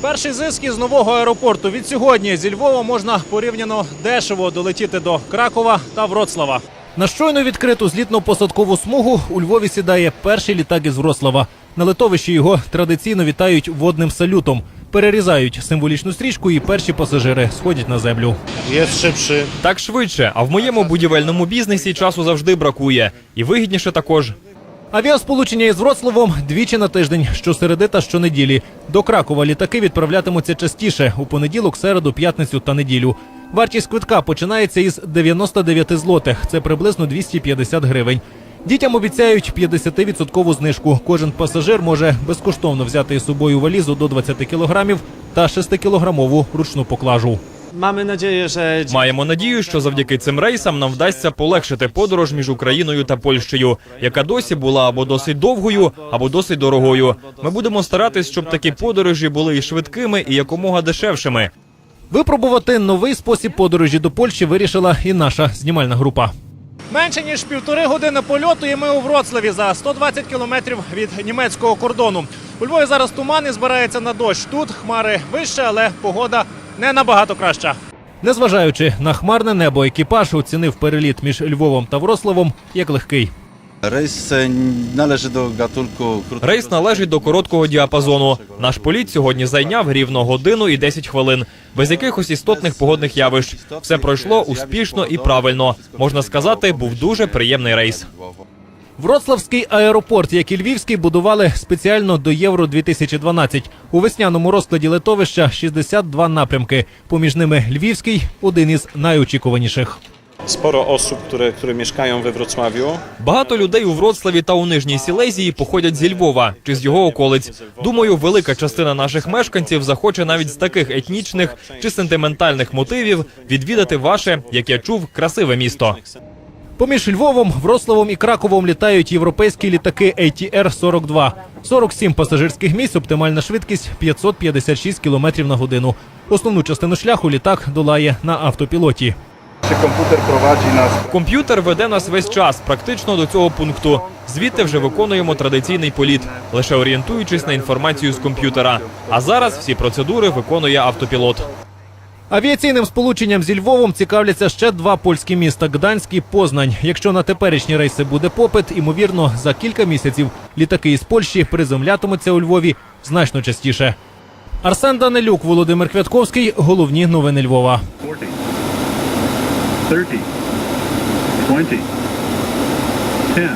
Перший зиск із нового аеропорту від сьогодні зі Львова можна порівняно дешево долетіти до Кракова та Вроцлава. На щойно відкриту злітно-посадкову смугу у Львові сідає перший літак із Вроцлава. На литовищі його традиційно вітають водним салютом. Перерізають символічну стрічку, і перші пасажири сходять на землю. Jest szybszy. Так швидше, а в моєму будівельному бізнесі часу завжди бракує. І вигідніше також. Авіасполучення із Вроцлавом двічі на тиждень, щосереди та щонеділі. До Кракова літаки відправлятимуться частіше у понеділок, середу, п'ятницю та неділю. Вартість квитка починається із 99 злотих. Це приблизно 250 гривень. Дітям обіцяють 50% знижку. Кожен пасажир може безкоштовно взяти із собою валізу до 20 кілограмів та 6-кілограмову ручну поклажу. Mamy nadzieję, że Маємо надію, що завдяки цим рейсам нам вдасться полегшити подорож між Україною та Польщею, яка досі була або досить довгою, або досить дорогою. Ми будемо старатись, щоб такі подорожі були і швидкими, і якомога дешевшими. Випробувати новий спосіб подорожі до Польщі вирішила і наша знімальна група. Менше ніж півтори години польоту, і ми у Вроцлаві за 120 кілометрів від німецького кордону. У Львові зараз туман і збирається на дощ. Тут хмари вище, але погода не набагато краща. Незважаючи на хмарне небо, екіпаж оцінив переліт між Львовом та Вроцлавом як легкий. Rejs e, należy do gatunku. Рейс належить до короткого діапазону. Наш політ сьогодні зайняв рівно годину і 10 хвилин, без якихось істотних погодних явищ. Все пройшло успішно і правильно. Можна сказати, був дуже приємний рейс. Вроцлавський аеропорт, як і Львівський, будували спеціально до Євро 2012. У весняному розкладі литовища 62 напрямки. Поміж ними Львівський один із найочікуваніших. osób, które, które mieszkają we Wrocławiu. Багато людей у Вроцлаві та у Нижній Сілезії походять зі Львова чи з його околиць. Думаю, велика частина наших мешканців захоче навіть з таких етнічних чи сентиментальних мотивів відвідати ваше, як я чув, красиве місто. Поміж Львовом, Вроцлавом і Краковом літають європейські літаки ATR-42. 47 пасажирських місць, оптимальна швидкість 556 км на годину. Основну частину шляху літак долає на автопілоті. Комп'ютер веде нас весь час, практично до цього пункту. Звідти вже виконуємо традиційний політ, лише орієнтуючись на інформацію з комп'ютера. А зараз всі процедури виконує автопілот. Авіаційним сполученням зі Львовом цікавляться ще два польські міста Гданськ і Познань. Якщо на теперішні рейси буде попит, імовірно, за кілька місяців літаки із Польщі приземлятимуться у Львові значно частіше. Арсен Данилюк, Володимир Квятковський. Головні новини Львова. 40, 30, 20, 10,